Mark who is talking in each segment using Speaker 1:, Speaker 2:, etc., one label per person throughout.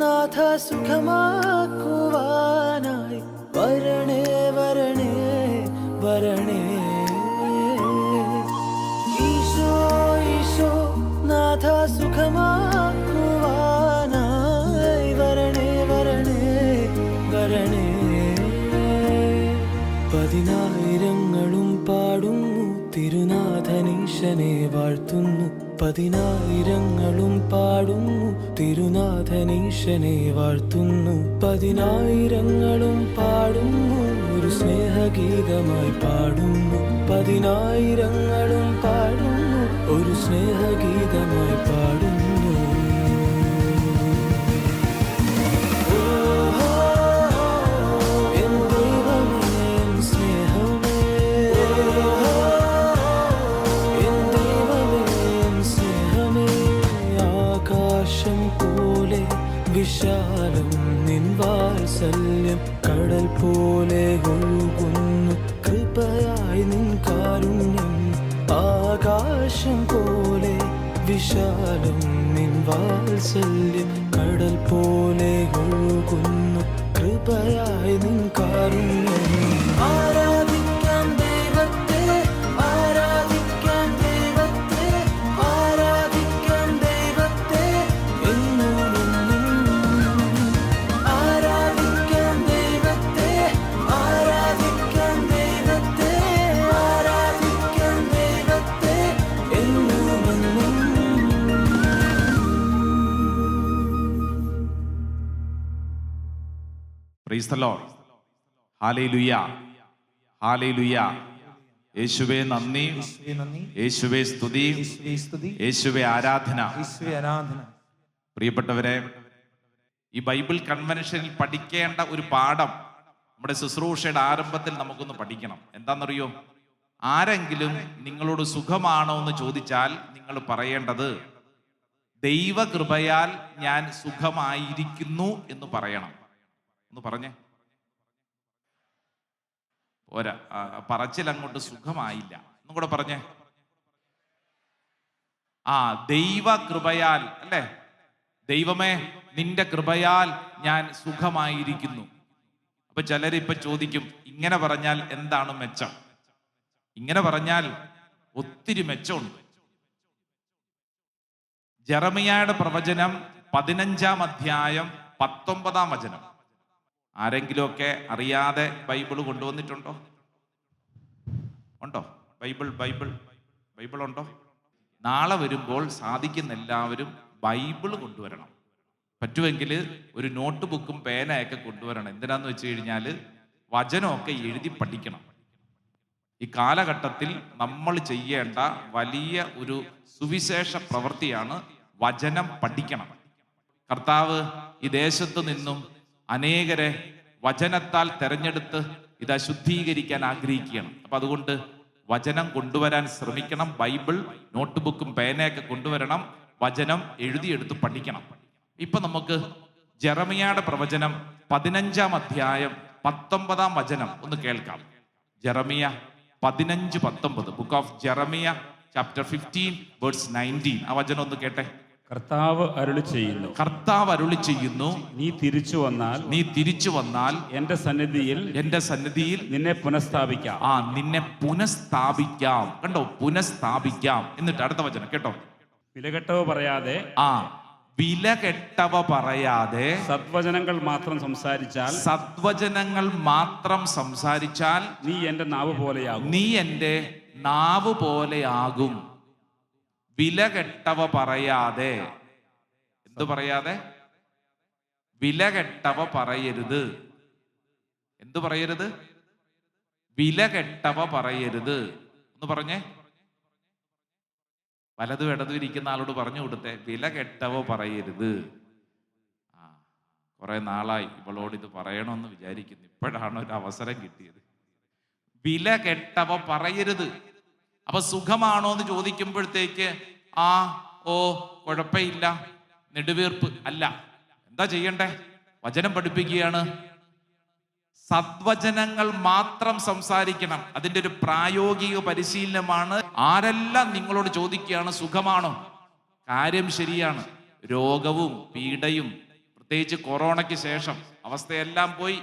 Speaker 1: നാഥ സുഖമാക്കുവാനായി വരണേ വരണേ വരണേ. ഈശോ ഈശോ നാഥ സുഖമാക്കുവാനായി വരണേ വരണേ വരണേ. പതിനായിരങ്ങളും പാടുന്നു തിരുനാഥനീശനെ വാഴ്ത്തുന്നു. പതിനായിരങ്ങളും പാടുന്നു. തിരുനാഥനീശനെ വാഴ്ത്തുന്നു. പതിനായിരങ്ങളും പാടുന്നു. ഒരു സ്നേഹഗീതമായി പാടുന്നു. പതിനായിരങ്ങളും പാടുന്നു. ഒരു സ്നേഹഗീതമായി പാടുന്നു. to
Speaker 2: പ്രൈസ് ദ ലോർഡ് ഹാലേ ലുയ യേശുവേ നന്ദി
Speaker 3: യേശുവേ നന്ദി.
Speaker 2: യേശുവേ സ്തുതി.
Speaker 3: യേശുവേ
Speaker 2: ആരാധന. പ്രിയപ്പെട്ടവരെ ഈ ബൈബിൾ കൺവെൻഷനിൽ പഠിക്കേണ്ട ഒരു പാഠം നമ്മുടെ ശുശ്രൂഷയുടെ ആരംഭത്തിൽ നമുക്കൊന്ന് പഠിക്കണം. എന്താണെന്നറിയോ? ആരെങ്കിലും നിങ്ങളോട് സുഖമാണോ എന്ന് ചോദിച്ചാൽ നിങ്ങൾ പറയേണ്ടത് ദൈവകൃപയാൽ ഞാൻ സുഖമായിരിക്കുന്നു എന്ന് പറയണം. ഒന്ന് പറഞ്ഞേ. പോരാ പറച്ചിൽ അങ്ങോട്ട് സുഖമായില്ല. ഒന്നും കൂടെ പറഞ്ഞേ. ആ ദൈവ കൃപയാൽ അല്ലേ? ദൈവമേ നിന്റെ കൃപയാൽ ഞാൻ സുഖമായിരിക്കുന്നു. അപ്പൊ ചിലരിപ്പൊ ചോദിക്കും ഇങ്ങനെ പറഞ്ഞാൽ എന്താണ് മെച്ചം? ഇങ്ങനെ പറഞ്ഞാൽ ഒത്തിരി മെച്ചമുണ്ട്. ജെറമിയായുടെ പ്രവചനം പതിനഞ്ചാം അധ്യായം പത്തൊമ്പതാം വചനം. ആരെങ്കിലുമൊക്കെ അറിയാതെ ബൈബിൾ കൊണ്ടുവന്നിട്ടുണ്ടോ? ഉണ്ടോ? ബൈബിൾ ബൈബിൾ ബൈബിൾ ഉണ്ടോ? നാളെ വരുമ്പോൾ സാധിക്കുന്ന എല്ലാവരും ബൈബിൾ കൊണ്ടുവരണം. പറ്റുമെങ്കിൽ ഒരു നോട്ട് ബുക്കും പേനയൊക്കെ കൊണ്ടുവരണം. എന്തിനാന്ന് വെച്ച് കഴിഞ്ഞാൽ വചനമൊക്കെ എഴുതി പഠിക്കണം. ഈ കാലഘട്ടത്തിൽ നമ്മൾ ചെയ്യേണ്ട വലിയ ഒരു സുവിശേഷ പ്രവൃത്തിയാണ് വചനം പഠിക്കണം. കർത്താവ് ഈ ദേശത്തു നിന്നും അനേകരെ വചനത്താൽ തെരഞ്ഞെടുത്ത് ഇത് അശുദ്ധീകരിക്കാൻ ആഗ്രഹിക്കുകയാണ്. അപ്പൊ അതുകൊണ്ട് വചനം കൊണ്ടുവരാൻ ശ്രമിക്കണം. ബൈബിൾ നോട്ട് ബുക്കും പേനയൊക്കെ കൊണ്ടുവരണം. വചനം എഴുതിയെടുത്ത് പഠിക്കണം. ഇപ്പൊ നമുക്ക് ജെറമിയായുടെ പ്രവചനം പതിനഞ്ചാം അധ്യായം പത്തൊമ്പതാം വചനം ഒന്ന് കേൾക്കാം. ജെറമിയ പതിനഞ്ച് പത്തൊമ്പത്. Book of Jeremiah chapter fifteen words nineteen ആ വചനം ഒന്ന് കേട്ടെ?
Speaker 4: കർത്താവ് അരുളി ചെയ്യുന്നു.
Speaker 2: കർത്താവ് അരുളി ചെയ്യുന്നു.
Speaker 4: നീ തിരിച്ചു വന്നാൽ
Speaker 2: നീ തിരിച്ചു വന്നാൽ
Speaker 4: എന്റെ സന്നിധിയിൽ
Speaker 2: എന്റെ സന്നിധിയിൽ
Speaker 4: നിന്നെ പുനഃസ്ഥാപിക്കാം.
Speaker 2: ആ നിന്നെ പുനഃസ്ഥാപിക്കാം. കണ്ടോ? പുനഃസ്ഥാപിക്കാം. എന്നിട്ട് അടുത്ത വചനം കേട്ടോ.
Speaker 4: വിലകെട്ടവ് പറയാതെ
Speaker 2: ആ വില കെട്ടവ പറയാതെ
Speaker 4: സദ്വചനങ്ങൾ മാത്രം സംസാരിച്ചാൽ
Speaker 2: സദ്വചനങ്ങൾ മാത്രം സംസാരിച്ചാൽ
Speaker 4: നീ എന്റെ നാവ് പോലെയാകും.
Speaker 2: നീ എന്റെ നാവ് പോലെയാകും. വില കെട്ടവ പറയാതെ. എന്തു പറയാതെ? വില കെട്ടവ പറയരുത്. എന്തു പറയരുത്? വില കെട്ടവ പറയരുത്. ഒന്ന് പറഞ്ഞേ. വലതും ഇടതും ഇരിക്കുന്ന ആളോട് പറഞ്ഞു കൊടുത്തെ. വില കെട്ടവ പറയരുത്. ആ കുറെ നാളായി ഇവളോട് ഇത് പറയണമെന്ന് വിചാരിക്കുന്നു. ഇപ്പോഴാണ് ഒരു അവസരം കിട്ടിയത്. വില കെട്ടവ പറയരുത്. അപ്പൊ സുഖമാണോ എന്ന് ചോദിക്കുമ്പോഴത്തേക്ക് ആ ഓ കുഴപ്പമില്ല നെടുവീർപ്പ് അല്ല. എന്താ ചെയ്യണ്ടേ? വചനം പഠിപ്പിക്കുകയാണ്. സദ്വചനങ്ങൾ മാത്രം സംസാരിക്കണം. അതിന്റെ ഒരു പ്രായോഗിക പരിശീലനമാണ്. ആരെല്ലാം നിങ്ങളോട് ചോദിക്കുകയാണ് സുഖമാണോ? കാര്യം ശരിയാണ്. രോഗവും പീഡയും പ്രത്യേകിച്ച് കൊറോണയ്ക്ക് ശേഷം അവസ്ഥയെല്ലാം പോയി.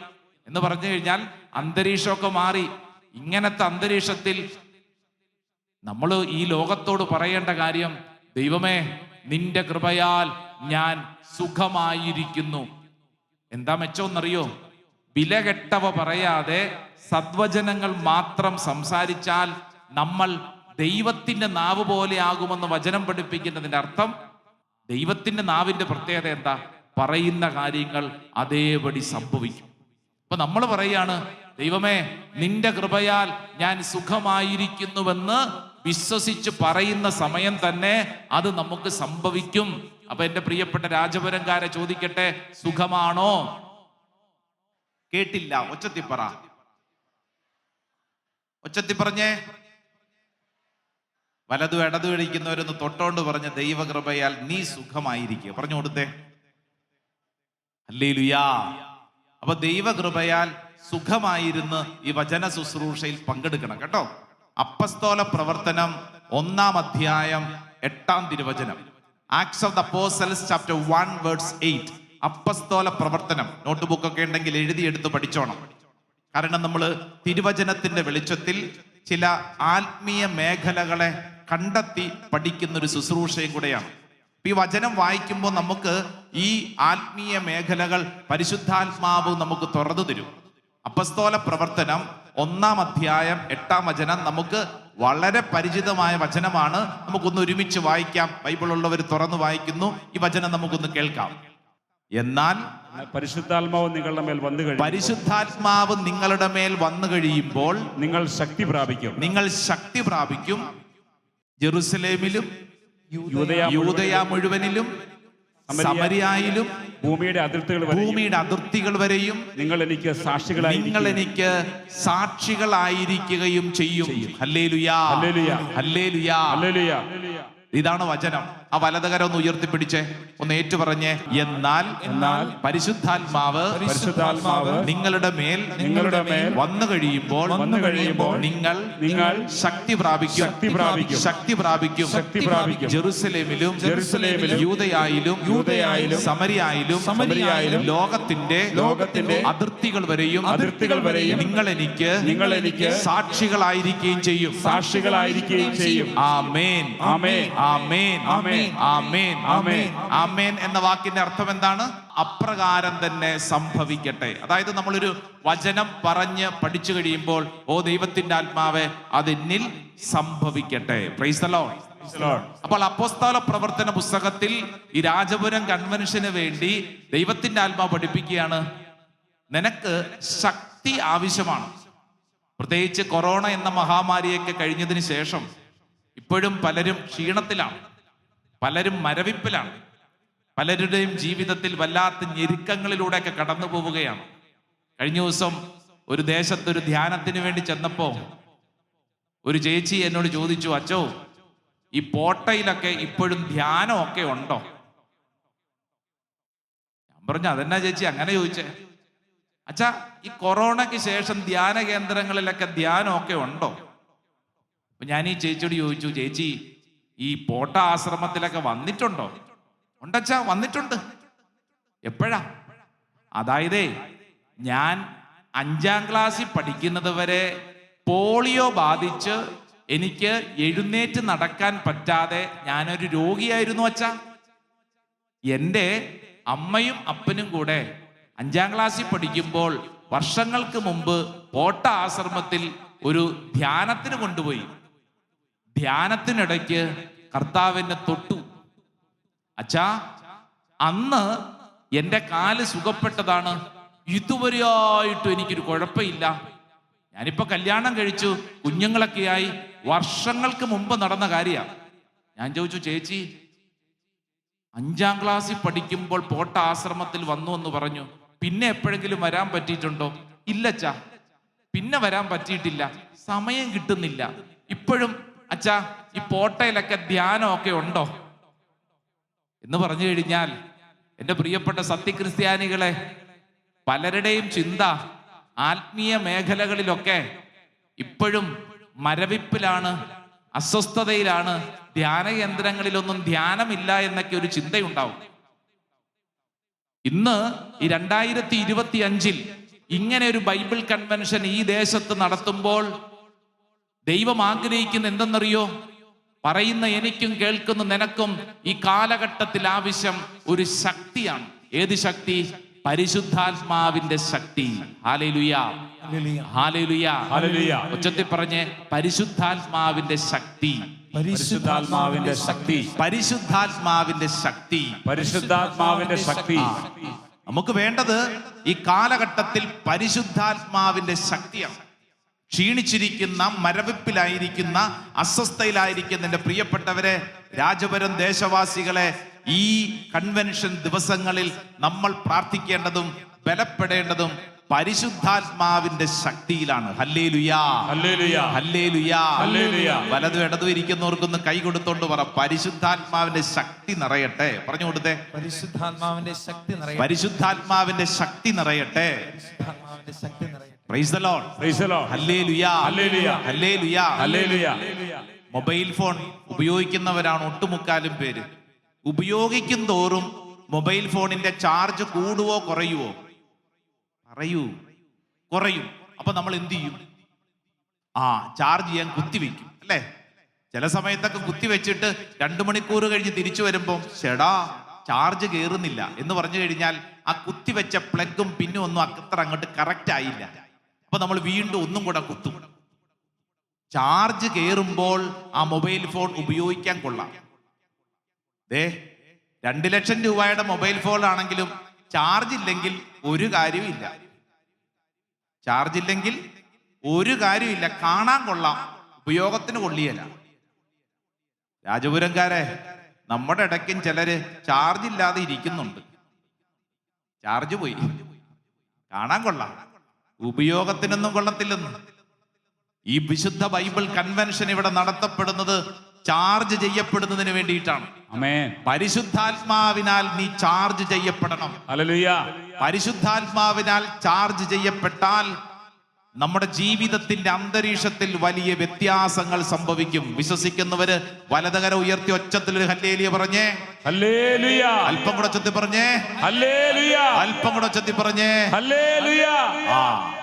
Speaker 2: എന്ന് പറഞ്ഞു കഴിഞ്ഞാൽ അന്തരീക്ഷമൊക്കെ മാറി. ഇങ്ങനത്തെ അന്തരീക്ഷത്തിൽ നമ്മൾ ഈ ലോകത്തോട് പറയേണ്ട കാര്യം ദൈവമേ നിന്റെ കൃപയാൽ ഞാൻ സുഖമായിരിക്കുന്നു. എന്താ മെച്ചമെന്നറിയോ വിലകെട്ടവ പറയാതെ സദ്വചനങ്ങൾ മാത്രം സംസാരിച്ചാൽ നമ്മൾ ദൈവത്തിന്റെ നാവ് പോലെ ആകുമെന്ന് വചനം പഠിപ്പിക്കുന്നതിന്റെ അർത്ഥം ദൈവത്തിന്റെ നാവിന്റെ പ്രത്യേകത എന്താ? പറയുന്ന കാര്യങ്ങൾ അതേപടി സംഭവിക്കും. അപ്പൊ നമ്മൾ പറയാണ് ദൈവമേ നിന്റെ കൃപയാൽ ഞാൻ സുഖമായിരിക്കുന്നുവെന്ന് വിശ്വസിച്ച് പറയുന്ന സമയം തന്നെ അത് നമുക്ക് സംഭവിക്കും. അപ്പൊ എന്റെ പ്രിയപ്പെട്ട രാജപുരംകാരെ ചോദിക്കട്ടെ സുഖമാണോ? കേട്ടില്ല ഒച്ചത്തി പറ. ഒച്ചത്തി പറഞ്ഞേ. വലതു ഇടതു ഇടിക്കുന്നവരൊന്ന് തൊട്ടോണ്ട് പറഞ്ഞ ദൈവകൃപയാൽ നീ സുഖമായിരിക്കുക. പറഞ്ഞു കൊടുത്തേ. അല്ലേ ലുയാ അപ്പൊ ദൈവകൃപയാൽ സുഖമായിരുന്ന് ഈ വചന ശുശ്രൂഷയിൽ പങ്കെടുക്കണം കേട്ടോ? അപ്പസ്തോല പ്രവർത്തനം ഒന്നാം അധ്യായം എട്ടാം തിരുവചനം. Acts of the apostles chapter one words eight അപ്പസ്തോല പ്രവർത്തനം. നോട്ട് ബുക്ക് ഒക്കെ ഉണ്ടെങ്കിൽ എഴുതിയെടുത്ത് പഠിച്ചോണം. കാരണം നമ്മൾ തിരുവചനത്തിന്റെ വെളിച്ചത്തിൽ ചില ആത്മീയ മേഖലകളെ കണ്ടെത്തി പഠിക്കുന്ന ഒരു ശുശ്രൂഷയും കൂടെയാണ്. ഈ വചനം വായിക്കുമ്പോൾ നമുക്ക് ഈ ആത്മീയ മേഖലകൾ പരിശുദ്ധാത്മാവ് നമുക്ക് തുറന്നു തരും. അപ്പസ്തോല പ്രവർത്തനം ഒന്നാം അധ്യായം എട്ടാം വചനം നമുക്ക് വളരെ പരിചിതമായ വചനമാണ്. നമുക്കൊന്ന് ഒരുമിച്ച് വായിക്കാം. ബൈബിൾ ഉള്ളവർ തുറന്നു വായിക്കുന്നു. ഈ വചനം നമുക്കൊന്ന് കേൾക്കാം. എന്നാൽ
Speaker 4: പരിശുദ്ധാത്മാവ് നിങ്ങളുടെ മേൽ വന്നു കഴിയും
Speaker 2: പരിശുദ്ധാത്മാവ് നിങ്ങളുടെ മേൽ വന്നു കഴിയുമ്പോൾ
Speaker 4: നിങ്ങൾ ശക്തി പ്രാപിക്കും.
Speaker 2: നിങ്ങൾ ശക്തി പ്രാപിക്കും. ജെറുസലേമിലും യൂതയ മുഴുവനിലും സമരിയായിലും
Speaker 4: ഭൂമിയുടെ അതിർത്തികൾ
Speaker 2: ഭൂമിയുടെ അതിർത്തികൾ വരെയും
Speaker 4: നിങ്ങൾ എനിക്ക് സാക്ഷികളായി
Speaker 2: നിങ്ങൾ എനിക്ക് സാക്ഷികളായിരിക്കുകയും ചെയ്യും. ഹല്ലേലുയാ.
Speaker 4: ഹല്ലേലൂയ.
Speaker 2: ഹല്ലേലുയാ. ഇതാണ് വചനം. ആ വലതുകരം ഒന്ന് ഉയർത്തിപ്പിടിച്ചേ ഒന്ന് ഏറ്റു പറഞ്ഞേ എന്നാൽ
Speaker 4: എന്നാൽ
Speaker 2: പരിശുദ്ധാത്മാവ്
Speaker 4: പരിശുദ്ധാത്മാവ്
Speaker 2: നിങ്ങളുടെ മേൽ
Speaker 4: നിങ്ങളുടെ മേൽ
Speaker 2: വന്നു കഴിയുമ്പോൾ
Speaker 4: വന്നു കഴിയുമ്പോൾ
Speaker 2: നിങ്ങൾ
Speaker 4: നിങ്ങൾ
Speaker 2: ശക്തി പ്രാപിക്കും
Speaker 4: ശക്തി പ്രാപിക്കും.
Speaker 2: ശക്തി പ്രാപിക്കും
Speaker 4: ശക്തി പ്രാപിക്കും.
Speaker 2: ജെറുസലേമിലും
Speaker 4: ജെറുസലേമിലും
Speaker 2: യൂതയായാലും
Speaker 4: യൂതയായാലും
Speaker 2: സമരിയായാലും
Speaker 4: സമരിയായാലും
Speaker 2: ലോകത്തിന്റെ
Speaker 4: ലോകത്തിന്റെ
Speaker 2: അതിർത്തികൾ വരെയും
Speaker 4: അതിർത്തികൾ വരെയും
Speaker 2: നിങ്ങൾ എനിക്ക്
Speaker 4: നിങ്ങൾ എനിക്ക്
Speaker 2: സാക്ഷികളായിരിക്കുകയും ചെയ്യും
Speaker 4: സാക്ഷികളായിരിക്കുകയും ചെയ്യും
Speaker 2: ആമേൻ
Speaker 4: ആമേൻ.
Speaker 2: ആമേൻ
Speaker 4: ആമേൻ.
Speaker 2: ആമേൻ
Speaker 4: ആമേൻ.
Speaker 2: ആമേൻ എന്ന വാക്കിന്റെ അർത്ഥം എന്താണ്? അപ്രകാരം തന്നെ സംഭവിക്കട്ടെ. അതായത് നമ്മളൊരു വചനം പറഞ്ഞ് പഠിച്ചു കഴിയുമ്പോൾ ഓ ദൈവത്തിന്റെ ആത്മാവെ അതിനിൽ സംഭവിക്കട്ടെ.
Speaker 4: പ്രൈസലോ.
Speaker 2: അപ്പോൾ അപ്പോസ്തല പ്രവർത്തന പുസ്തകത്തിൽ ഈ രാജപുരം കൺവെൻഷന് വേണ്ടി ദൈവത്തിന്റെ ആത്മാവ് പഠിപ്പിക്കുകയാണ്. നിനക്ക് ശക്തി ആവശ്യമാണ്. പ്രത്യേകിച്ച് കൊറോണ എന്ന മഹാമാരിയൊക്കെ കഴിഞ്ഞതിന് ശേഷം ഇപ്പോഴും പലരും ക്ഷീണത്തിലാണ്. പലരും മരവിപ്പിലാണ്. പലരുടെയും ജീവിതത്തിൽ വല്ലാത്ത ഞെരുക്കങ്ങളിലൂടെയൊക്കെ കടന്നു പോവുകയാണ്. കഴിഞ്ഞ ദിവസം ഒരു ദേശത്തൊരു ധ്യാനത്തിന് വേണ്ടി ചെന്നപ്പോ ഒരു ചേച്ചി എന്നോട് ചോദിച്ചു അച്ചോ ഈ പോട്ടയിലൊക്കെ ഇപ്പോഴും ധ്യാനമൊക്കെ ഉണ്ടോ? ഞാൻ പറഞ്ഞു അതെന്നാ ചേച്ചി അങ്ങനെ ചോദിച്ചേ. അച്ഛാ ഈ കൊറോണയ്ക്ക് ശേഷം ധ്യാന കേന്ദ്രങ്ങളിലൊക്കെ ധ്യാനമൊക്കെ ഉണ്ടോ? ഞാൻ ഈ ചേച്ചിയോട് ചോദിച്ചു ചേച്ചി ഈ പോട്ട ആശ്രമത്തിലൊക്കെ വന്നിട്ടുണ്ടോ? ഉണ്ടച്ചാ വന്നിട്ടുണ്ട്. എപ്പോഴാ? അതായതേ ഞാൻ അഞ്ചാം ക്ലാസ്സിൽ പഠിക്കുന്നത് വരെ പോളിയോ ബാധിച്ച് എനിക്ക് എഴുന്നേറ്റ് നടക്കാൻ പറ്റാതെ ഞാനൊരു രോഗിയായിരുന്നു അച്ഛാ. എന്റെ അമ്മയും അപ്പനും കൂടെ അഞ്ചാം ക്ലാസ്സിൽ പഠിക്കുമ്പോൾ വർഷങ്ങൾക്ക് മുമ്പ് പോട്ട ആശ്രമത്തിൽ ഒരു ധ്യാനത്തിന് കൊണ്ടുപോയി. ധ്യാനത്തിനിടയ്ക്ക് കർത്താവിനെ തൊട്ടു. അച്ഛാ അന്ന് എന്റെ കാൽ സുഖപ്പെട്ടതാണ്. ഇതുവരെയായിട്ടും എനിക്കൊരു കുഴപ്പമില്ല. ഞാനിപ്പോ കല്യാണം കഴിച്ചു കുഞ്ഞുങ്ങളൊക്കെയായി. വർഷങ്ങൾക്ക് മുമ്പ് നടന്ന കാര്യമാണ് ഞാൻ ചോദിച്ചു ചേച്ചി അഞ്ചാം ക്ലാസ്സിൽ പഠിക്കുമ്പോൾ പോട്ട ആശ്രമത്തിൽ വന്നു എന്ന് പറഞ്ഞു. പിന്നെ എപ്പോഴെങ്കിലും വരാൻ പറ്റിയിട്ടുണ്ടോ? ഇല്ലച്ചാ പിന്നെ വരാൻ പറ്റിയിട്ടില്ല. സമയം കിട്ടുന്നില്ല. ഇപ്പോഴും അച്ഛാ ഈ പോട്ടയിലൊക്കെ ധ്യാനമൊക്കെ ഉണ്ടോ? എന്ന് പറഞ്ഞു കഴിഞ്ഞാൽ എന്റെ പ്രിയപ്പെട്ട സത്യക്രിസ്ത്യാനികളെ പലരുടെയും ചിന്ത ആത്മീയ മേഖലകളിലൊക്കെ ഇപ്പോഴും മരവിപ്പിലാണ് അസ്വസ്ഥതയിലാണ് ധ്യാന യന്ത്രങ്ങളിലൊന്നും ധ്യാനമില്ല എന്നൊക്കെ ഒരു ചിന്തയുണ്ടാവും. ഇന്ന് ഈ രണ്ടായിരത്തി ഇരുപത്തി അഞ്ചിൽ ഇങ്ങനെ ഒരു ബൈബിൾ കൺവെൻഷൻ ഈ ദേശത്ത് നടത്തുമ്പോൾ ദൈവം ആഗ്രഹിക്കുന്ന എന്തെന്നറിയോ? പറയുന്ന എനിക്കും കേൾക്കുന്ന നിനക്കും ഈ കാലഘട്ടത്തിൽ ആവശ്യം ഒരു ശക്തിയാണ്. ഏത് ശക്തി? പരിശുദ്ധാത്മാവിന്റെ ശക്തി. ഉച്ചത്തിൽ പറഞ്ഞ് പരിശുദ്ധാത്മാവിന്റെ ശക്തി.
Speaker 4: പരിശുദ്ധാത്മാവിന്റെ ശക്തി.
Speaker 2: പരിശുദ്ധാത്മാവിന്റെ ശക്തി.
Speaker 4: പരിശുദ്ധാത്മാവിന്റെ ശക്തി.
Speaker 2: നമുക്ക് വേണ്ടത് ഈ കാലഘട്ടത്തിൽ പരിശുദ്ധാത്മാവിന്റെ ശക്തിയാണ്. ക്ഷീണിച്ചിരിക്കുന്ന മരവിപ്പിലായിരിക്കുന്ന അസ്വസ്ഥയിലായിരിക്കുന്ന എന്റെ പ്രിയപ്പെട്ടവരെ രാജപുരം ദേശവാസികളെ ഈ കൺവെൻഷൻ ദിവസങ്ങളിൽ നമ്മൾ പ്രാർത്ഥിക്കേണ്ടതും ബലപ്പെടേണ്ടതും പരിശുദ്ധാത്മാവിന്റെ ശക്തിയിലാണ്. വലതു
Speaker 4: ഇടതു
Speaker 2: ഹല്ലേലുയാ.
Speaker 4: ഹല്ലേലൂയ.
Speaker 2: വലതും ഇരിക്കുന്നവർക്കൊന്ന് കൈ കൊടുത്തോണ്ട് പറ. പരിശുദ്ധാത്മാവിന്റെ ശക്തി നിറയട്ടെ. പറഞ്ഞു കൊടുത്തേ.
Speaker 3: പരിശുദ്ധാത്മാവിന്റെ ശക്തി നിറയട്ടെ.
Speaker 2: പരിശുദ്ധാത്മാവിന്റെ ശക്തി നിറയട്ടെ.
Speaker 3: പരിശുദ്ധാത്മാവിന്റെ ശക്തി നിറയെ
Speaker 2: മൊബൈൽ ഫോൺ ഉപയോഗിക്കുന്നവരാണ് ഒട്ടുമുക്കാലും പേര്. ഉപയോഗിക്കും തോറും മൊബൈൽ ഫോണിന്റെ ചാർജ് കൂടുവോ കുറയുവോ? പറയൂ. കുറയും. അപ്പൊ നമ്മൾ എന്ത് ചെയ്യും? ആ ചാർജ് ചെയ്യാൻ കുത്തിവെക്കും അല്ലേ? ചില സമയത്തൊക്കെ കുത്തിവെച്ചിട്ട് രണ്ടു മണിക്കൂർ കഴിഞ്ഞ് തിരിച്ചു വരുമ്പോൾ ചേടാ ചാർജ് കയറുന്നില്ല എന്ന് പറഞ്ഞു കഴിഞ്ഞാൽ ആ കുത്തിവെച്ച പ്ലഗും പിന്നും ഒന്നും അത്ര അങ്ങോട്ട് കറക്റ്റ് ആയില്ല. അപ്പൊ നമ്മൾ വീണ്ടും ഒന്നും കൂടെ കുത്തും. ചാർജ് കയറുമ്പോൾ ആ മൊബൈൽ ഫോൺ ഉപയോഗിക്കാൻ കൊള്ളാം. ദേ രണ്ട് ലക്ഷം രൂപയുടെ മൊബൈൽ ഫോൺ ആണെങ്കിലും ചാർജ് ഇല്ലെങ്കിൽ ഒരു കാര്യമില്ല ചാർജ് ഇല്ലെങ്കിൽ ഒരു കാര്യമില്ല കാണാൻ കൊള്ളാം. ഉപയോഗത്തിന് കൊള്ളിയല്ല. രാജപുരംകാരെ നമ്മുടെ ഇടയ്ക്കും ചിലര് ചാർജ് ഇല്ലാതെ ഇരിക്കുന്നുണ്ട്. ചാർജ് പോയി. കാണാൻ കൊള്ളാം. ഉപയോഗത്തിനൊന്നും കൊള്ളത്തില്ലെന്ന് ഈ വിശുദ്ധ ബൈബിൾ കൺവെൻഷൻ ഇവിടെ നടത്തപ്പെടുന്നത് ചാർജ് ചെയ്യപ്പെടുന്നതിന് വേണ്ടിയിട്ടാണ്. പരിശുദ്ധാത്മാവിനാൽ നീ ചാർജ് ചെയ്യപ്പെടണം. പരിശുദ്ധാത്മാവിനാൽ ചാർജ് ചെയ്യപ്പെട്ടാൽ നമ്മുടെ ജീവിതത്തിന്റെ അന്തരീക്ഷത്തിൽ വലിയ വ്യത്യാസങ്ങൾ സംഭവിക്കും. വിശ്വസിക്കുന്നവര് വലതകര ഉയർത്തി ഒച്ചത്തിൽ ഒരു ഹല്ലേലിയ പറഞ്ഞേ.
Speaker 4: ഹല്ലേലൂയ.
Speaker 2: അല്പം കൂടെ ഒച്ചത്തിൽ പറഞ്ഞേ.
Speaker 4: ഹല്ലേലൂയ.
Speaker 2: അല്പം കൂടെ ഒച്ചത്തിൽ പറഞ്ഞേ.
Speaker 4: ഹല്ലേലൂയ.
Speaker 2: ആ.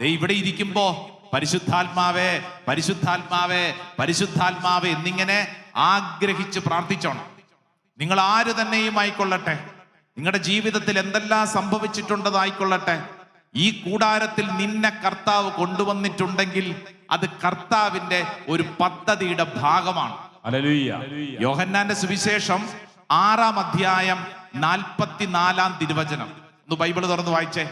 Speaker 2: ദേ ഇവിടെ ഇരിക്കുമ്പോ പരിശുദ്ധാത്മാവേ പരിശുദ്ധാത്മാവേ പരിശുദ്ധാത്മാവേ എന്നിങ്ങനെ ആഗ്രഹിച്ച് പ്രാർത്ഥിച്ചോണം. നിങ്ങൾ ആര് തന്നെയും ആയിക്കൊള്ളട്ടെ. നിങ്ങളുടെ ജീവിതത്തിൽ എന്തെല്ലാം സംഭവിച്ചിട്ടുണ്ടതായിക്കൊള്ളട്ടെ ഈ കൂടാരത്തിൽ നിന്നെ കർത്താവ് കൊണ്ടുവന്നിട്ടുണ്ടെങ്കിൽ അത് കർത്താവിന്റെ ഒരു പദ്ധതിയുടെ ഭാഗമാണ്. യോഹന്നാന്റെ സുവിശേഷം ആറാം അധ്യായം നാൽപ്പത്തിനാലാം തിരുവചനം. ഒന്ന് ബൈബിൾ തുറന്ന് വായിച്ചേ.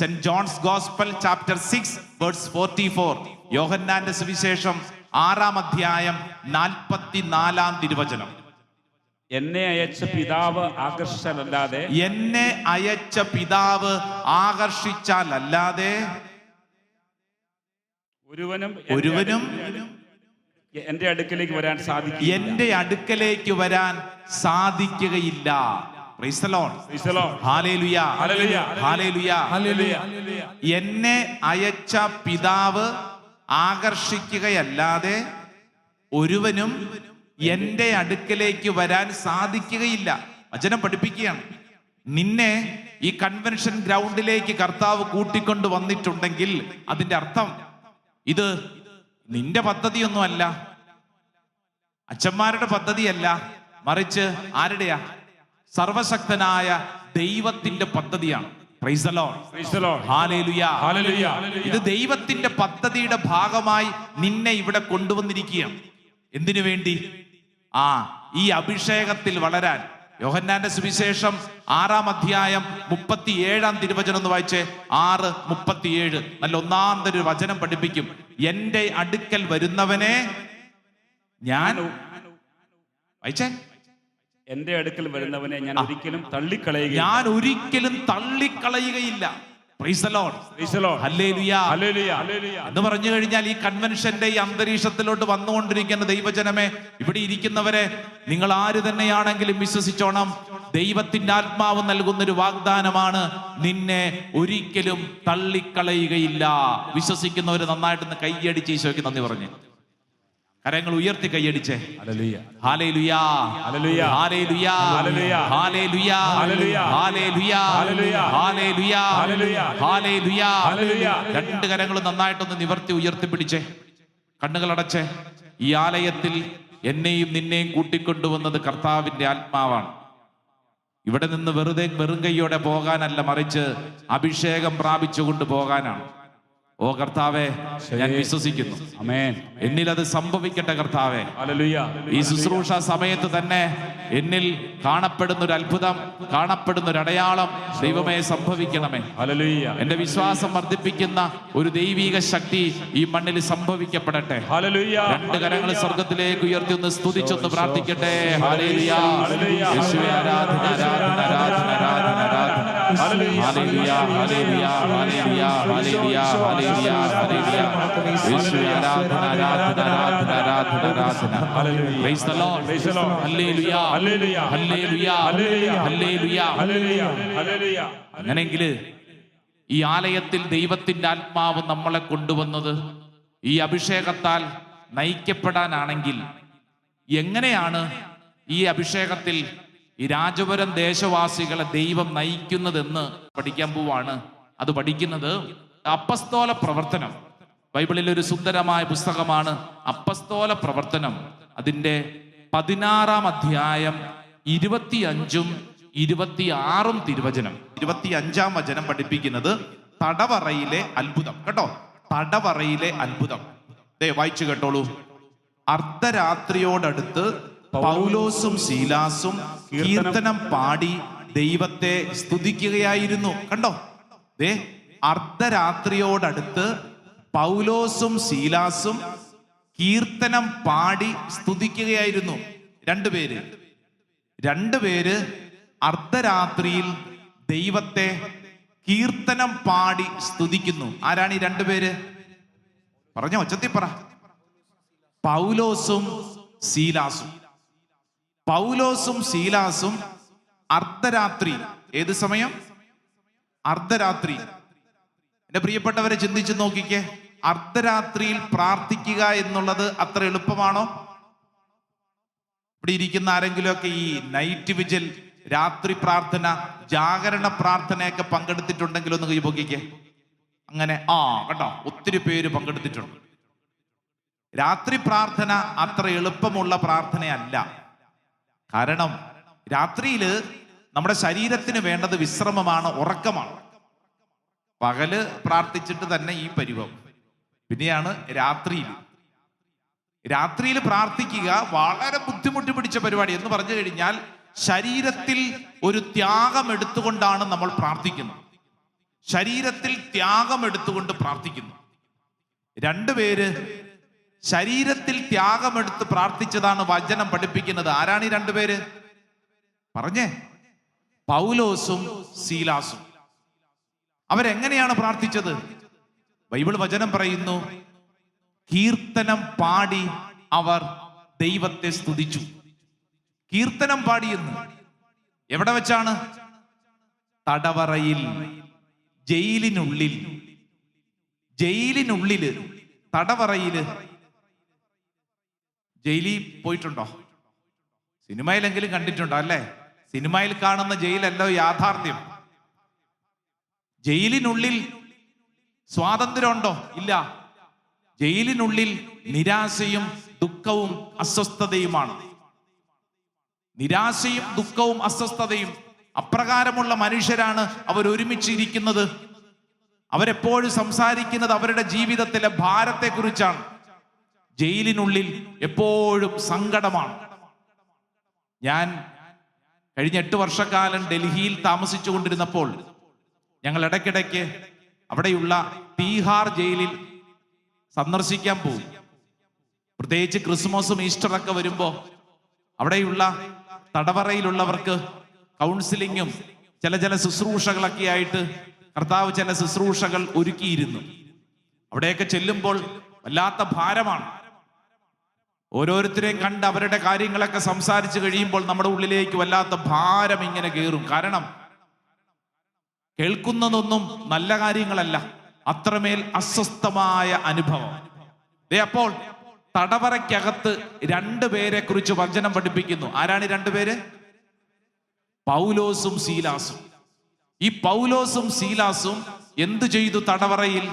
Speaker 2: Saint John's gospel chapter six words forty four. യോഹന്നാന്റെ സുവിശേഷം ആറാം അധ്യായം നാൽപ്പത്തിനാലാം തിരുവചനം.
Speaker 4: എന്നെ അയച്ച പിതാവ് ആകർഷിച്ചാലല്ലാതെ
Speaker 2: എന്നെ അയച്ച പിതാവ് ആകർഷിച്ചാലല്ലാതെ
Speaker 4: ഒരുവനും
Speaker 2: ഒരുവനും
Speaker 4: എന്റെ അടുക്കലേക്ക് വരാൻ സാധിക്കും
Speaker 2: എന്റെ അടുക്കലേക്ക് വരാൻ സാധിക്കുകയില്ല. എന്നെ അയച്ച പിതാവ് ആകർഷിക്കുകയല്ലാതെ ഒരുവനും എന്റെ അടുക്കലേക്ക് വരാൻ സാധിക്കുകയില്ല. വചനം പഠിപ്പിക്കുകയാണ്. നിന്നെ ഈ കൺവെൻഷൻ ഗ്രൗണ്ടിലേക്ക് കർത്താവ് കൂട്ടിക്കൊണ്ട് വന്നിട്ടുണ്ടെങ്കിൽ അതിന്റെ അർത്ഥം ഇത് നിന്റെ പദ്ധതിയൊന്നുമല്ല. അച്ഛന്മാരുടെ പദ്ധതിയല്ല. മറിച്ച് ആരുടെയാ? സർവശക്തനായ ദൈവത്തിന്റെ പദ്ധതിയാണ്. ഇത് ദൈവത്തിന്റെ പദ്ധതിയുടെ ഭാഗമായി നിന്നെ ഇവിടെ കൊണ്ടുവന്നിരിക്കുകയാണ്. എന്തിനു വേണ്ടി? ആ ഈ അഭിഷേകത്തിൽ വളരാൻ. യോഹന്നാന്റെ സുവിശേഷം ആറാം അധ്യായം മുപ്പത്തി ഏഴാം തിരുവചനം എന്ന് വായിച്ചേ. ആറ് മുപ്പത്തിയേഴ്. നല്ല ഒന്നാം തരം വചനം പഠിപ്പിക്കും. എന്റെ അടുക്കൽ വരുന്നവനെ ഞാൻ വായിച്ചേ.
Speaker 4: എന്റെ അടുക്കൽ വരുന്നവനെ ഞാൻ ഒരിക്കലും തള്ളിക്കളയുക
Speaker 2: ഞാൻ ഒരിക്കലും തള്ളിക്കളയുകയില്ല. എന്ന് പറഞ്ഞു കഴിഞ്ഞാൽ ഈ കൺവെൻഷന്റെ ഈ അന്തരീക്ഷത്തിലോട്ട് വന്നുകൊണ്ടിരിക്കുന്ന ദൈവജനമേ ഇവിടെ ഇരിക്കുന്നവരെ നിങ്ങൾ ആര് തന്നെയാണെങ്കിലും വിശ്വസിച്ചോണം. ദൈവത്തിന്റെ ആത്മാവ് നൽകുന്ന ഒരു വാഗ്ദാനമാണ് നിന്നെ ഒരിക്കലും തള്ളിക്കളയുകയില്ല. വിശ്വസിക്കുന്നവര് നന്നായിട്ടൊന്ന് കൈയടിച്ച് ഈശോയ്ക്ക് നന്ദി പറഞ്ഞു. കരങ്ങൾ ഉയർത്തി കൈയടിച്ചേ. രണ്ട് കരങ്ങളും നന്നായിട്ടൊന്ന് നിവർത്തി ഉയർത്തി പിടിച്ചേ. കണ്ണുകളടച്ചേ ഈ ആലയത്തിൽ എന്നെയും നിന്നെയും കൂട്ടിക്കൊണ്ടുവന്നത് കർത്താവിന്റെ ആത്മാവാണ്. ഇവിടെ നിന്ന് വെറുതെ വെറും കൈയോടെ പോകാനല്ല മറിച്ച് അഭിഷേകം പ്രാപിച്ചുകൊണ്ട് പോകാനാണ്. ഓ കർത്താവെ ഞാൻ വിശ്വസിക്കുന്നു. എന്നിൽ അത് സംഭവിക്കട്ടെ കർത്താവെ. ഈ ശുശ്രൂഷ സമയത്ത് തന്നെ എന്നിൽ കാണപ്പെടുന്ന ഒരു അത്ഭുതം കാണപ്പെടുന്ന ഒരു അടയാളം ദൈവമേ സംഭവിക്കണമേ. എന്റെ വിശ്വാസം വർദ്ധിപ്പിക്കുന്ന ഒരു ദൈവിക ശക്തി ഈ മണ്ണിൽ സംഭവിക്കപ്പെടട്ടെ. രണ്ട് കരങ്ങൾ സ്വർഗത്തിലേക്ക് ഉയർത്തി ഒന്ന് സ്തുതിച്ചൊന്ന് പ്രാർത്ഥിക്കട്ടെ. ആരാധന ആരാധന ആരാധന ആരാധന ആരാധന. അങ്ങനെങ്കിൽ ഈ ആലയത്തിൽ ദൈവത്തിന്റെ ആത്മാവ് നമ്മളെ കൊണ്ടുവന്നത് ഈ അഭിഷേകത്താൽ നയിക്കപ്പെടാനാണെങ്കിൽ എങ്ങനെയാണ് ഈ അഭിഷേകത്തിൽ ഈ രാജപുരം ദേശവാസികളെ ദൈവം നയിക്കുന്നതെന്ന് പഠിക്കാൻ പോവാണ്. അത് പഠിക്കുന്നത് അപ്പസ്തോല പ്രവർത്തനം. ബൈബിളിൽ ഒരു സുന്ദരമായ പുസ്തകമാണ് അപ്പസ്തോല പ്രവർത്തനം. അതിന്റെ പതിനാറാം അധ്യായം ഇരുപത്തിയഞ്ചും ഇരുപത്തിയാറും തിരുവചനം. ഇരുപത്തിയഞ്ചാം വചനം പഠിപ്പിക്കുന്നത് തടവറയിലെ അത്ഭുതം. കേട്ടോ? തടവറയിലെ അത്ഭുതം. ദേ വായിച്ചു കേട്ടോളൂ. അർദ്ധരാത്രിയോടടുത്ത് പൗലോസും ശീലാസും കീർത്തനം പാടി ദൈവത്തെ സ്തുതിക്കുകയായിരുന്നു. കണ്ടോ? ദേ അർദ്ധരാത്രിയോടടുത്ത് പൗലോസും ശീലാസും കീർത്തനം പാടി സ്തുതിക്കുകയായിരുന്നു. രണ്ടുപേര് രണ്ടുപേര് അർദ്ധരാത്രിയിൽ ദൈവത്തെ കീർത്തനം പാടി സ്തുതിക്കുന്നു. ആരാണ് ഈ രണ്ടുപേര് പറഞ്ഞ ഒച്ചത്തി പറ. പൗലോസും സീലാസും പൗലോസും സീലാസും അർദ്ധരാത്രി. ഏത് സമയം? അർദ്ധരാത്രി. എന്റെ പ്രിയപ്പെട്ടവരെ ചിന്തിച്ചു നോക്കിക്കേ. അർദ്ധരാത്രിയിൽ പ്രാർത്ഥിക്കുക എന്നുള്ളത് അത്ര എളുപ്പമാണോ? ഇവിടെ ഇരിക്കുന്ന ആരെങ്കിലുമൊക്കെ ഈ നൈറ്റ് വിജിൽ രാത്രി പ്രാർത്ഥന ജാഗരണ പ്രാർത്ഥനയൊക്കെ പങ്കെടുത്തിട്ടുണ്ടെങ്കിൽ ഒന്ന് കൈപോക്കിക്കേ അങ്ങനെ ആ കേട്ടോ ഒത്തിരി പേര് പങ്കെടുത്തിട്ടുണ്ട്. രാത്രി പ്രാർത്ഥന അത്ര എളുപ്പമുള്ള പ്രാർത്ഥനയല്ല. കാരണം രാത്രിയിൽ നമ്മുടെ ശരീരത്തിന് വേണ്ടത് വിശ്രമമാണ് ഉറക്കമാണ്. പകൽ പ്രാർത്ഥിച്ചിട്ട് തന്നെ ഈ പരിവം. പിന്നെയാണ് രാത്രിയിൽ രാത്രിയിൽ പ്രാർത്ഥിക്കുക വളരെ ബുദ്ധിമുട്ട് പിടിച്ച പരിപാടി എന്ന് പറഞ്ഞു കഴിഞ്ഞാൽ ശരീരത്തിൽ ഒരു ത്യാഗം എടുത്തുകൊണ്ടാണ് നമ്മൾ പ്രാർത്ഥിക്കുന്നത്. ശരീരത്തിൽ ത്യാഗം എടുത്തുകൊണ്ട് പ്രാർത്ഥിക്കുന്നു. രണ്ടുപേര് ശരീരത്തിൽ ത്യാഗമെടുത്ത് പ്രാർത്ഥിച്ചതാണ് വചനം പഠിപ്പിക്കുന്നത്. ആരാണ് ഈ രണ്ടുപേര് പറഞ്ഞേ. പൗലോസും സീലാസും. അവരെങ്ങനെയാണ് പ്രാർത്ഥിച്ചത്? ബൈബിൾ വചനം പറയുന്നു കീർത്തനം പാടി അവർ ദൈവത്തെ സ്തുതിച്ചു. കീർത്തനം പാടിയെന്ന്. എവിടെ വെച്ചാണ്? തടവറയിൽ ജയിലിനുള്ളിൽ. ജയിലിനുള്ളിൽ തടവറയിൽ. ജയിലിൽ പോയിട്ടുണ്ടോ? സിനിമയിലെങ്കിലും കണ്ടിട്ടുണ്ടോ അല്ലേ? സിനിമയിൽ കാണുന്ന ജയിലല്ലോ യാഥാർത്ഥ്യം. ജയിലിനുള്ളിൽ സ്വാതന്ത്ര്യമുണ്ടോ? ഇല്ല. ജയിലിനുള്ളിൽ നിരാശയും ദുഃഖവും അസ്വസ്ഥതയുമാണ്. നിരാശയും ദുഃഖവും അസ്വസ്ഥതയും അപ്രകാരമുള്ള മനുഷ്യരാണ് അവർ ഒരുമിച്ചിരിക്കുന്നത്. അവരെപ്പോഴും സംസാരിക്കുന്നത് അവരുടെ ജീവിതത്തിലെ ഭാരത്തെക്കുറിച്ചാണ്. ജയിലിനുള്ളിൽ എപ്പോഴും സങ്കടമാണ്. ഞാൻ കഴിഞ്ഞ എട്ട് വർഷക്കാലം ഡൽഹിയിൽ താമസിച്ചു കൊണ്ടിരുന്നപ്പോൾ ഞങ്ങൾ ഇടയ്ക്കിടയ്ക്ക് അവിടെയുള്ള തീഹാർ ജയിലിൽ സന്ദർശിക്കാൻ പോകും പ്രത്യേകിച്ച് ക്രിസ്മസും ഈസ്റ്ററൊക്കെ വരുമ്പോൾ അവിടെയുള്ള തടവറയിലുള്ളവർക്ക് കൗൺസിലിങ്ങും ചില ചില ശുശ്രൂഷകളൊക്കെ ആയിട്ട് കർത്താവ് ചില ശുശ്രൂഷകൾ ഒരുക്കിയിരുന്നു. അവിടെയൊക്കെ ചെല്ലുമ്പോൾ വല്ലാത്ത ഭാരമാണ്. ഓരോരുത്തരെയും കണ്ട് അവരുടെ കാര്യങ്ങളൊക്കെ സംസാരിച്ച് കഴിയുമ്പോൾ നമ്മുടെ ഉള്ളിലേക്ക് വല്ലാത്ത ഭാരം ഇങ്ങനെ കയറും കാരണം കേൾക്കുന്നതൊന്നും നല്ല കാര്യങ്ങളല്ല. അത്രമേൽ അസ്വസ്ഥമായ അനുഭവം. അപ്പോൾ തടവറയ്ക്കകത്ത് രണ്ടുപേരെ കുറിച്ച് വചനം പഠിപ്പിക്കുന്നു. ആരാണ് രണ്ടുപേര് പൗലോസും സീലാസും. ഈ പൗലോസും സീലാസും എന്തു ചെയ്തു തടവറയിൽ?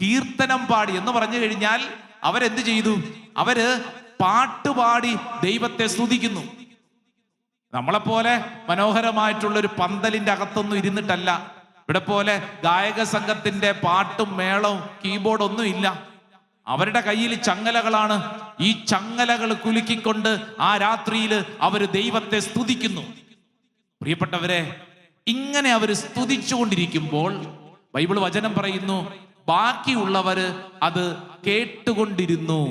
Speaker 2: കീർത്തനം പാടി എന്ന് പറഞ്ഞു കഴിഞ്ഞാൽ അവരെന്ത് ചെയ്തു? അവർ പാട്ടുപാടി ദൈവത്തെ സ്തുതിക്കുന്നു. നമ്മളെപ്പോലെ മനോഹരമായിട്ടുള്ള ഒരു പന്തലിന്റെ അകത്തൊന്നും ഇരുന്നിട്ടല്ല. ഇവിടെ പോലെ ഗായക സംഘത്തിന്റെ പാട്ടും മേളവും കീബോർഡ് ഒന്നും ഇല്ല. അവരുടെ കയ്യിൽ ചങ്ങലകളാണ്. ഈ ചങ്ങലകൾ കുലുക്കിക്കൊണ്ട് ആ രാത്രിയിൽ അവർ ദൈവത്തെ സ്തുതിക്കുന്നു. പ്രിയപ്പെട്ടവരെ ഇങ്ങനെ അവർ സ്തുതിച്ചുകൊണ്ടിരിക്കുമ്പോൾ ബൈബിൾ വചനം പറയുന്നു ബാക്കിയുള്ളവര് അത് കേട്ടുകൊണ്ടിരുന്നു.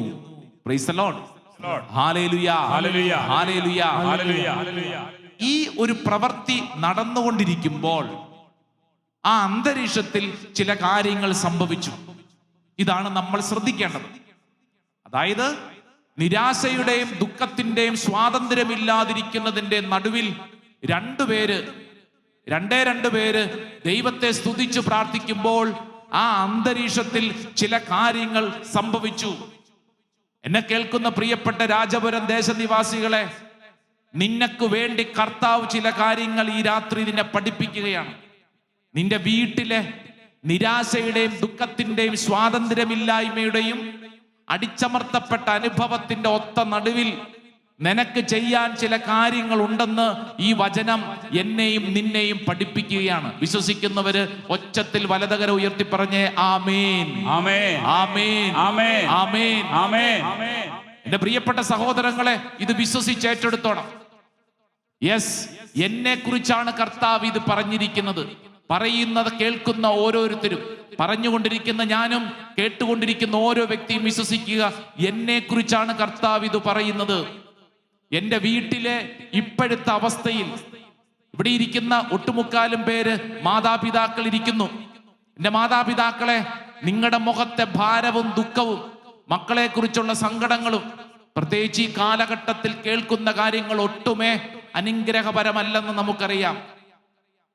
Speaker 2: ഈ ഒരു പ്രവൃത്തി നടന്നുകൊണ്ടിരിക്കുമ്പോൾ ആ അന്തരീക്ഷത്തിൽ ചില കാര്യങ്ങൾ സംഭവിച്ചു. ഇതാണ് നമ്മൾ ശ്രദ്ധിക്കേണ്ടത്. അതായത് നിരാശയുടെയും ദുഃഖത്തിന്റെയും സ്വാതന്ത്ര്യമില്ലാതിരിക്കുന്നതിന്റെ നടുവിൽ രണ്ടുപേര് രണ്ടേ രണ്ടു പേര് ദൈവത്തെ സ്തുതിച്ചു പ്രാർത്ഥിക്കുമ്പോൾ ആ അന്തരീക്ഷത്തിൽ ചില കാര്യങ്ങൾ സംഭവിച്ചു. എന്നെ കേൾക്കുന്ന പ്രിയപ്പെട്ട രാജപുരം ദേശനിവാസികളെ നിനക്ക് വേണ്ടി കർത്താവ് ചില കാര്യങ്ങൾ ഈ രാത്രി നിന്നെ പഠിപ്പിക്കുകയാണ്. നിന്റെ വീട്ടിലെ നിരാശയുടെയും ദുഃഖത്തിന്റെയും സ്വാതന്ത്ര്യമില്ലായ്മയുടെയും അടിച്ചമർത്തപ്പെട്ട അനുഭവത്തിന്റെ ഒത്ത നടുവിൽ നിനക്ക് ചെയ്യാൻ ചില കാര്യങ്ങൾ ഉണ്ടെന്ന് ഈ വചനം എന്നെയും നിന്നെയും പഠിപ്പിക്കുകയാണ്. വിശ്വസിക്കുന്നവര് ഒച്ചത്തിൽ വലതകര ഉയർത്തി പറഞ്ഞേ ആമേൻ.
Speaker 4: ആമേൻ.
Speaker 2: ആമേൻ.
Speaker 4: ആമേൻ.
Speaker 2: ആമേൻ.
Speaker 4: ആമേൻ.
Speaker 2: എന്റെ പ്രിയപ്പെട്ട സഹോദരങ്ങളെ ഇത് വിശ്വസിച്ച് ഏറ്റെടുത്തോണം. യെസ് എന്നെ കുറിച്ചാണ് കർത്താവ് ഇത് പറഞ്ഞിരിക്കുന്നത്. പറയുന്നത് കേൾക്കുന്ന ഓരോരുത്തരും പറഞ്ഞുകൊണ്ടിരിക്കുന്ന ഞാനും കേട്ടുകൊണ്ടിരിക്കുന്ന ഓരോ വ്യക്തിയും വിശ്വസിക്കുക. എന്നെ കുറിച്ചാണ് കർത്താവ് ഇത് പറയുന്നത്. എന്റെ വീട്ടിലെ ഇപ്പോഴത്തെ അവസ്ഥയിൽ ഇവിടെ ഇരിക്കുന്ന ഒട്ടുമുക്കാലും പേര് മാതാപിതാക്കൾ ഇരിക്കുന്നു. എന്റെ മാതാപിതാക്കളെ നിങ്ങളുടെ മുഖത്തെ ഭാരവും ദുഃഖവും മക്കളെ കുറിച്ചുള്ള സങ്കടങ്ങളും പ്രത്യേകിച്ച് ഈ കാലഘട്ടത്തിൽ കേൾക്കുന്ന കാര്യങ്ങൾ ഒട്ടുമേ അനുഗ്രഹപരമല്ലെന്ന് നമുക്കറിയാം.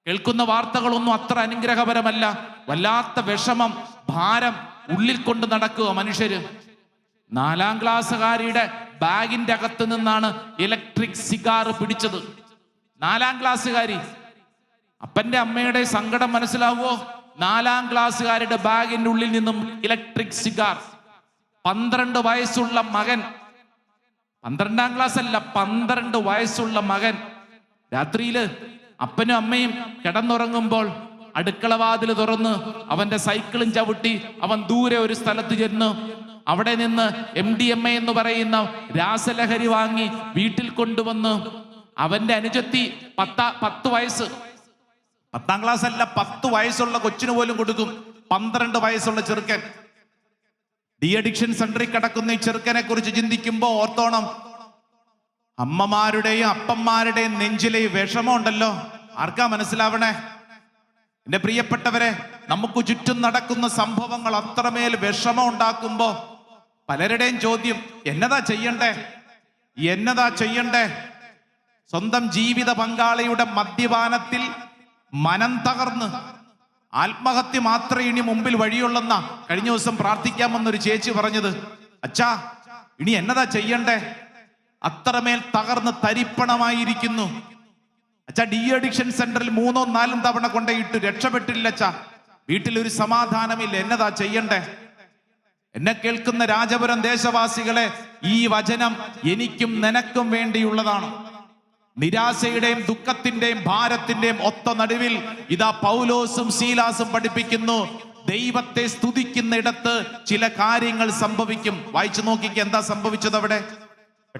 Speaker 2: കേൾക്കുന്ന വാർത്തകളൊന്നും അത്ര അനുഗ്രഹപരമല്ല. വല്ലാത്ത വിഷമം ഭാരം ഉള്ളിൽ കൊണ്ട് നടക്കുക മനുഷ്യര്. നാലാം ക്ലാസ്സുകാരിയുടെ ബാഗിന്റെ അകത്ത് നിന്നാണ് ഇലക്ട്രിക് സിഗാർ പിടിച്ചത്. നാലാം ക്ലാസ്സുകാരി അപ്പന്റെ അമ്മയുടെ സങ്കടം മനസ്സിലാവുമോ നാലാം ക്ലാസ്സുകാരുടെ ബാഗിന്റെ ഉള്ളിൽ നിന്നും ഇലക്ട്രിക് സിഗാർ. പന്ത്രണ്ട് വയസ്സുള്ള മകൻ പന്ത്രണ്ടാം ക്ലാസ് അല്ല പന്ത്രണ്ട് വയസ്സുള്ള മകൻ. രാത്രിയിൽ അപ്പനും അമ്മയും കിടന്നുറങ്ങുമ്പോൾ അടുക്കളവാതിൽ തുറന്ന് അവന്റെ സൈക്കിളും ചവിട്ടി അവൻ ദൂരെ ഒരു സ്ഥലത്ത് ചെന്ന് അവിടെ നിന്ന് എം ഡി എം എ എന്ന് പറയുന്ന രാസലഹരി വാങ്ങി വീട്ടിൽ കൊണ്ടുവന്ന് അവന്റെ അനുജത്തി പത്ത പത്ത് വയസ്സ്. പത്താം ക്ലാസ് അല്ല പത്ത് വയസ്സുള്ള കൊച്ചിന് പോലും കൊടുക്കും. പന്ത്രണ്ട് വയസ്സുള്ള ചെറുക്കൻ. ഡി അഡിക്ഷൻ സെന്ററിൽ കിടക്കുന്ന ഈ ചെറുക്കനെ കുറിച്ച് ചിന്തിക്കുമ്പോൾ ഓർത്തോണം. അമ്മമാരുടെയും അപ്പന്മാരുടെയും നെഞ്ചിലെ വിഷമമുണ്ടല്ലോ. ആർക്കാ മനസ്സിലാവണേ? എന്റെ പ്രിയപ്പെട്ടവരെ നമുക്ക് ചുറ്റും നടക്കുന്ന സംഭവങ്ങൾ അത്രമേൽ വിഷമം ഉണ്ടാക്കുമ്പോ പലരുടെയും ചോദ്യം എന്നതാ ചെയ്യണ്ടേ? എന്നതാ ചെയ്യണ്ടേ? സ്വന്തം ജീവിത പങ്കാളിയുടെ മദ്യപാനത്തിൽ മനം തകർന്ന് ആത്മഹത്യ മാത്രമേ ഇനി മുമ്പിൽ വഴിയുള്ളെന്ന കഴിഞ്ഞ ദിവസം പ്രാർത്ഥിക്കാമെന്നൊരു ചേച്ചി പറഞ്ഞത്. അച്ഛാ ഇനി എന്നതാ ചെയ്യണ്ടേ? അത്രമേൽ തകർന്ന് തരിപ്പണമായിരിക്കുന്നു. അച്ഛാ ഡി അഡിക്ഷൻ സെന്ററിൽ മൂന്നോ നാലും തവണ കൊണ്ടേയിട്ട് രക്ഷപ്പെട്ടില്ല അച്ഛാ. വീട്ടിലൊരു സമാധാനമില്ല. എന്നതാ ചെയ്യണ്ടേ? എന്നെ കേൾക്കുന്ന രാജപുരം ദേശവാസികളെ ഈ വചനം എനിക്കും നിനക്കും വേണ്ടിയുള്ളതാണ്. നിരാശയുടെയും ദുഃഖത്തിന്റെയും ഭാരത്തിന്റെയും ഒത്ത നടുവിൽ ഇതാ പൗലോസും ശീലാസും പഠിപ്പിക്കുന്നു. ദൈവത്തെ സ്തുതിക്കുന്നിടത്ത് ചില കാര്യങ്ങൾ സംഭവിക്കും. വായിച്ചു നോക്കിക്ക് എന്താ സംഭവിച്ചത് അവിടെ?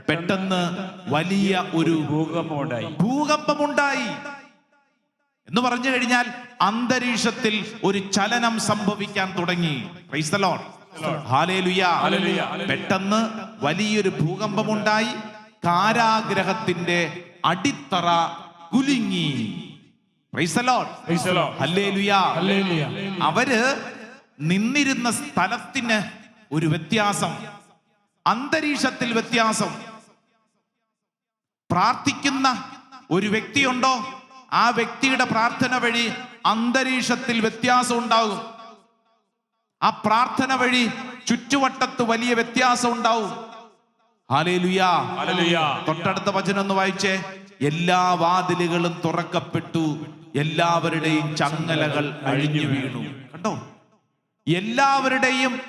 Speaker 2: പെട്ടെന്ന് വലിയ ഒരു
Speaker 4: ഭൂകമ്പമുണ്ടായി.
Speaker 2: ഭൂകമ്പമുണ്ടായി. എന്ന് പറഞ്ഞു കഴിഞ്ഞാൽ അന്തരീക്ഷത്തിൽ ഒരു ചലനം സംഭവിക്കാൻ തുടങ്ങി. Praise പെട്ടെന്ന് വലിയൊരു ഭൂകമ്പമുണ്ടായി. കാരാഗ്രഹത്തിന്റെ അടിത്തറ കുലുങ്ങി. അവർ നിന്നിരുന്ന സ്ഥലത്തിന് ഒരു വ്യത്യാസം. അന്തരീക്ഷത്തിൽ വ്യത്യാസം. പ്രാർത്ഥിക്കുന്ന ഒരു വ്യക്തിയുണ്ടോ? ആ വ്യക്തിയുടെ പ്രാർത്ഥന വഴി അന്തരീക്ഷത്തിൽ വ്യത്യാസം ഉണ്ടാകും. ആ പ്രാർത്ഥന വഴി ചുറ്റുവട്ടത്ത് വലിയ വ്യത്യാസം ഉണ്ടാവും. തൊട്ടടുത്ത വചനം ഒന്ന് വായിച്ചേ. എല്ലാ വാതിലുകളും തുറക്കപ്പെട്ടു. എല്ലാവരുടെയും ചങ്ങലകൾ അഴിഞ്ഞു വീണു. കണ്ടോ? എല്ലാവരുടെയും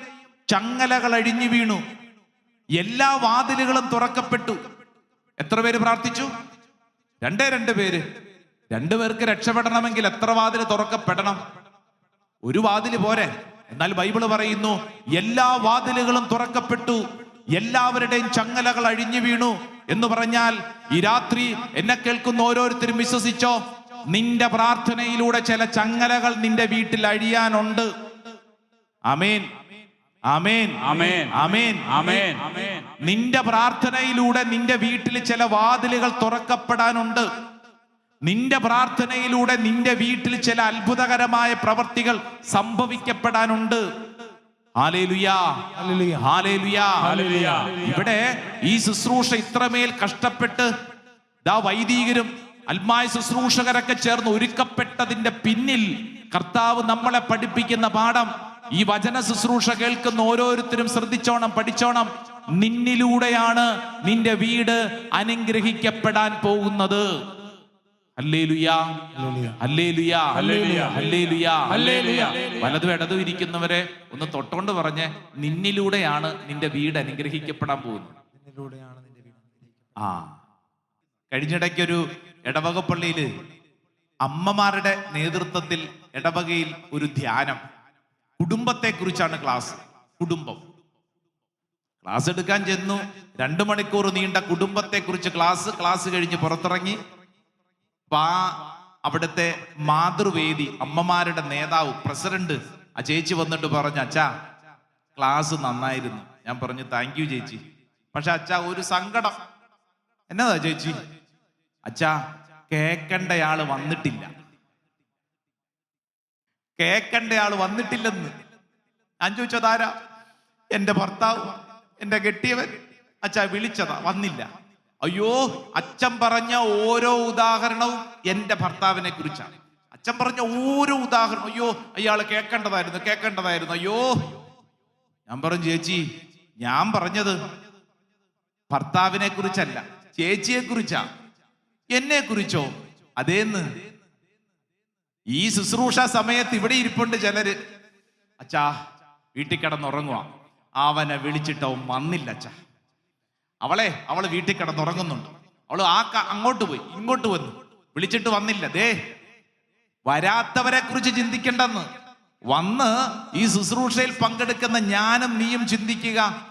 Speaker 2: ചങ്ങലകൾ അഴിഞ്ഞു വീണു. എല്ലാ വാതിലുകളും തുറക്കപ്പെട്ടു. എത്ര പേര് പ്രാർത്ഥിച്ചു? രണ്ടേ രണ്ട് പേര്. രണ്ടു പേർക്ക് രക്ഷപ്പെടണമെങ്കിൽ എത്ര വാതിൽ തുറക്കപ്പെടണം? ഒരു വാതിൽ പോരെ? എന്നാൽ ബൈബിൾ പറയുന്നു എല്ലാ വാതിലുകളും തുറക്കപ്പെട്ടു എല്ലാവരുടെയും ചങ്ങലകൾ അഴിഞ്ഞു വീണു എന്ന് പറഞ്ഞാൽ ഈ രാത്രി എന്നെ കേൾക്കുന്ന ഓരോരുത്തരും വിശ്വസിച്ചോ? നിന്റെ പ്രാർത്ഥനയിലൂടെ ചില ചങ്ങലകൾ നിന്റെ വീട്ടിൽ അഴിയാനുണ്ട്. അമേൻ അമേൻ
Speaker 4: അമേൻ
Speaker 2: അമേൻ
Speaker 4: ആമേൻ.
Speaker 2: നിന്റെ പ്രാർത്ഥനയിലൂടെ നിന്റെ വീട്ടിൽ ചില വാതിലുകൾ തുറക്കപ്പെടാനുണ്ട്. നിന്റെ പ്രാർത്ഥനയിലൂടെ നിന്റെ വീട്ടിൽ ചില അത്ഭുതകരമായ പ്രവർത്തികൾ സംഭവിക്കപ്പെടാനുണ്ട്. ഇവിടെ ഈ ശുശ്രൂഷ ഇത്രമേൽ കഷ്ടപ്പെട്ട് ദാ വൈദികരും അൽമായ ശുശ്രൂഷകരൊക്കെ ചേർന്ന് ഒരുക്കപ്പെട്ടതിന്റെ പിന്നിൽ കർത്താവ് നമ്മളെ പഠിപ്പിക്കുന്ന പാഠം ഈ വചന ശുശ്രൂഷ കേൾക്കുന്ന ഓരോരുത്തരും ശ്രദ്ധിച്ചോണം പഠിച്ചോണം. നിന്നിലൂടെയാണ് നിന്റെ വീട് അനുഗ്രഹിക്കപ്പെടാൻ പോകുന്നത്. വലതും ഇടതു ഇരിക്കുന്നവരെ ഒന്ന് തൊട്ടോണ്ട് പറഞ്ഞ് നിന്നിലൂടെയാണ് നിന്റെ വീട് അനുഗ്രഹിക്കപ്പെടാൻ പോകുന്നത്.
Speaker 3: നിന്നിലൂടെയാണ് നിന്റെ വീട്
Speaker 2: ആ. കഴിഞ്ഞിടയ്ക്കൊരു ഇടവക പള്ളിയിൽ അമ്മമാരുടെ നേതൃത്വത്തിൽ ഇടവകയിൽ ഒരു ധ്യാനം. കുടുംബത്തെ കുറിച്ചാണ് ക്ലാസ്. കുടുംബം. ക്ലാസ് എടുക്കാൻ ചെന്നു. രണ്ടു മണിക്കൂർ നീണ്ട കുടുംബത്തെ കുറിച്ച് ക്ലാസ് ക്ലാസ് കഴിഞ്ഞ് പുറത്തിറങ്ങി ആ അവിടുത്തെ മാതൃവേദി അമ്മമാരുടെ നേതാവ് പ്രസിഡന്റ് ആ ചേച്ചി വന്നിട്ട് പറഞ്ഞു അച്ഛാ ക്ലാസ് നന്നായിരുന്നു. ഞാൻ പറഞ്ഞു താങ്ക് യു ചേച്ചി. പക്ഷെ അച്ഛാ ഒരു സങ്കടം. എന്നതാ ചേച്ചി? അച്ഛാ കേക്കണ്ടയാൾ വന്നിട്ടില്ല. കേക്കണ്ടയാൾ വന്നിട്ടില്ലെന്ന്. ഞാൻ ചോദിച്ചതാരാ എന്റെ ഭർത്താവ് എന്റെ കെട്ടിയവൻ. അച്ഛാ വിളിച്ചതാ വന്നില്ല. അയ്യോ അച്ഛൻ പറഞ്ഞ ഓരോ ഉദാഹരണവും എന്റെ ഭർത്താവിനെ കുറിച്ചാണ്. അച്ഛൻ പറഞ്ഞ ഓരോ ഉദാഹരണം അയ്യോ അയാൾ കേൾക്കേണ്ടതായിരുന്നു കേൾക്കേണ്ടതായിരുന്നു അയ്യോ. ഞാൻ പറഞ്ഞു ചേച്ചി ഞാൻ പറഞ്ഞത് ഭർത്താവിനെ കുറിച്ചല്ല ചേച്ചിയെ കുറിച്ചാ എന്നെ കുറിച്ചോ അതേന്ന്. ഈ ശുശ്രൂഷ സമയത്ത് ഇവിടെ ഇരിപ്പുണ്ട് ചിലര്. അച്ഛാ വീട്ടിൽ കിടന്നുറങ്ങുക അവനെ വിളിച്ചിട്ടോ വന്നില്ല അച്ഛാ. അവളെ അവൾ വീട്ടിൽ കിടന്നുറങ്ങുന്നുണ്ട്. അവൾ ആ അങ്ങോട്ട് പോയി ഇങ്ങോട്ട് വന്നു. വിളിച്ചിട്ട് വന്നില്ല. ദേ വരാത്തവരെ കുറിച്ച് ചിന്തിക്കണ്ടെന്ന്. വന്ന് ഈ ശുശ്രൂഷയിൽ പങ്കെടുക്കുന്ന ഞാനും നീയും ചിന്തിക്കുക.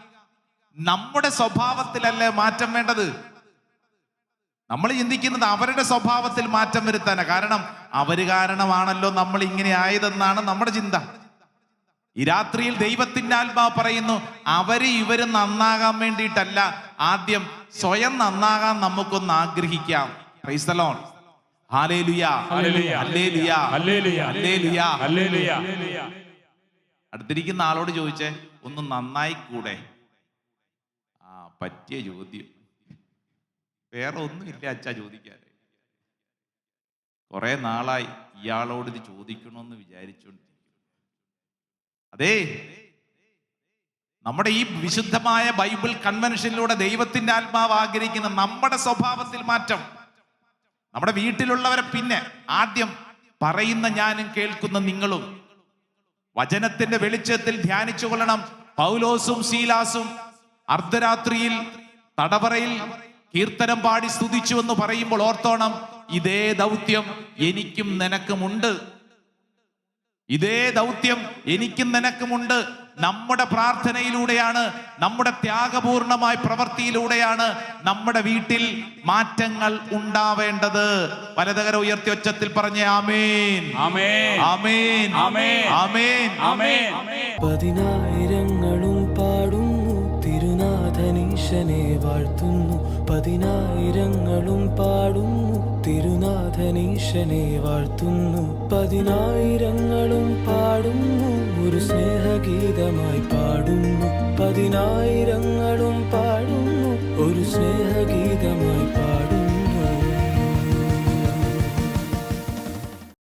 Speaker 2: നമ്മുടെ സ്വഭാവത്തിലല്ലേ മാറ്റം വേണ്ടത്? നമ്മൾ ചിന്തിക്കുന്നത് അവരുടെ സ്വഭാവത്തിൽ മാറ്റം വരുത്താനാണ് കാരണം അവർ കാരണമാണല്ലോ നമ്മൾ ഇങ്ങനെ ആയതെന്നാണ് നമ്മുടെ ചിന്ത. ഈ രാത്രിയിൽ ദൈവത്തിന്റെ ആത്മാവ് പറയുന്നു അവർ ഇവർ നന്നാകാൻ വേണ്ടിയിട്ടല്ല. ആദ്യം സ്വയം നന്നാകാൻ നമുക്കൊന്ന് ആഗ്രഹിക്കാം. ക്രൈസ്തലോൺ അടുത്തിരിക്കുന്ന ആളോട് ചോദിച്ചേ ഒന്ന് നന്നായി കൂടെ. ആ പറ്റിയ ചോദ്യം. വേറെ ഒന്നുമില്ല അച്ഛാ ചോദിക്കാൻ. കുറെ നാളായി ഇയാളോട് ഇത് ചോദിക്കണമെന്ന് വിചാരിച്ചുകൊണ്ടിരിക്കുന്നു അതേ. നമ്മുടെ ഈ വിശുദ്ധമായ ബൈബിൾ കൺവെൻഷനിലൂടെ ദൈവത്തിന്റെ ആത്മാവ് ആഗ്രഹിക്കുന്ന നമ്മുടെ സ്വഭാവത്തിൽ മാറ്റം. നമ്മുടെ വീട്ടിലുള്ളവരെ പിന്നെ ആദ്യം പറയുന്ന ഞാനും കേൾക്കുന്ന നിങ്ങളും. വചനത്തിന്റെ വെളിച്ചത്തിൽ ധ്യാനിച്ചു കൊള്ളണം. പൗലോസും ശീലാസും അർദ്ധരാത്രിയിൽ തടവറയിൽ കീർത്തനം പാടി സ്തുതിച്ചു എന്ന് പറയുമ്പോൾ ഓർത്തോണം ഇതേ ദൗത്യം എനിക്കും നിനക്കുമുണ്ട്. ഇതേ ദൗത്യം എനിക്കും നിനക്കുമുണ്ട്. നമ്മുടെ പ്രാർത്ഥനയിലൂടെയാണ് നമ്മുടെ ത്യാഗപൂർണമായ പ്രവൃത്തിയിലൂടെയാണ് നമ്മുടെ വീട്ടിൽ മാറ്റങ്ങൾ ഉണ്ടാവേണ്ടത്. വലതകര ഉയർത്തി ഒച്ചത്തിൽ പറഞ്ഞ ആമേൻ.
Speaker 4: ആമേൻ.
Speaker 2: ആമേൻ.
Speaker 4: ആമേൻ.
Speaker 2: ആമേൻ.
Speaker 4: ആമേൻ.
Speaker 1: പതിനായിരങ്ങളും പാടുന്നു തിരുനാഥനീശനെ വാഴ്ത്തുന്നു. പതിനായിരങ്ങളും പാടുന്നു സ്നേഹനീശനെ വാഴ്ത്തുന്നു. പതിനായിരങ്ങളും പാടുന്നു. ഒരു സ്നേഹഗീതമായി പാടുന്നു. പതിനായിരങ്ങളും പാടുന്നു. ഒരു സ്നേഹഗീത